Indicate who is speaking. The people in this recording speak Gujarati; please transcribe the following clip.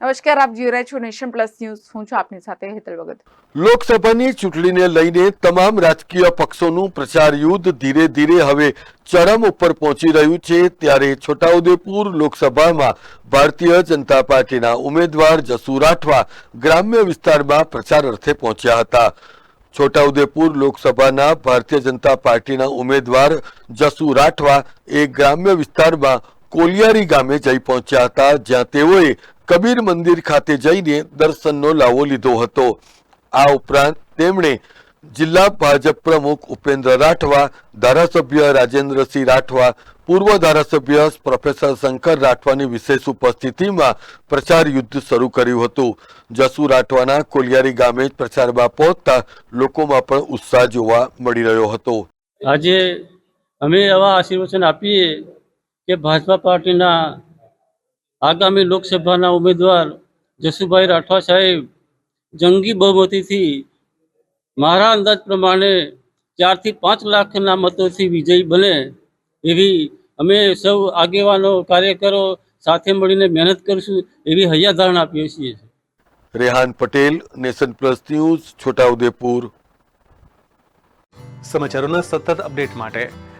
Speaker 1: નમસ્કાર, આપ જોઈ રહ્યા છો નેશન પ્લસ ન્યૂઝ. હું છું આપની સાથે હેતલ ભગત.
Speaker 2: લોકસભાની ચૂંટણીને લઈને તમામ રાજકીય પક્ષોનું પ્રચાર યુદ્ધ ધીરે ધીરે હવે ચરમ ઉપર પહોંચી રહ્યું છે. ત્યારે છોટાઉદેપુર લોકસભામાં ભારતીય જનતા પાર્ટીના ઉમેદવાર જસુ રાઠવા ગ્રામ્ય વિસ્તારમાં પ્રચાર અર્થે પહોંચ્યા હતા. છોટાઉદેપુર લોકસભાના ભારતીય જનતા પાર્ટીના ઉમેદવાર જસુ રાઠવા એ ગ્રામ્ય વિસ્તારમાં કોલિયારી ગામે જઈ પહોંચ્યા હતા, જ્યાં તેઓએ કબીર મંદિર ખાતે જઈને દર્શનનો લાવો લીધો હતો. આ ઉપરાંત તેમણે જિલ્લા ભાજપ પ્રમુખ ઉપેન્દ્ર રાઠવા, ધારાસભ્ય રાજેન્દ્રસિંહ રાઠવા, પૂર્વ ધારાસભ્ય પ્રોફેસર શંકર રાઠવાની વિશેષ ઉપસ્થિતિમાં પ્રચાર યુદ્ધ શરૂ કર્યું હતું. જસુ રાઠવાના કોલિયારી ગામે પ્રચારમાં પહોંચતા લોકોમાં પણ ઉત્સાહ જોવા મળી રહ્યો હતો.
Speaker 3: આજે અમે એવા આશીર્વચન આપીએ કે ભાજપા પાર્ટીના આગામી લોકસભાના ઉમેદવાર જસુભાઈ રાઠવા સાહેબ જંગી બહુમતીથી મારા અંદાજ પ્રમાણે ચારથી પાંચ લાખના મતોથી વિજયી બને એવી અમે સૌ આગેવાનો કાર્યકરો સાથે મળીને મહેનત કરીશું એવી હૈયાધારણા આપીએ છીએ.
Speaker 2: Rehan Patel nation plus news Chhotaudepur.
Speaker 4: સમાચારોના સતત અપડેટ માટે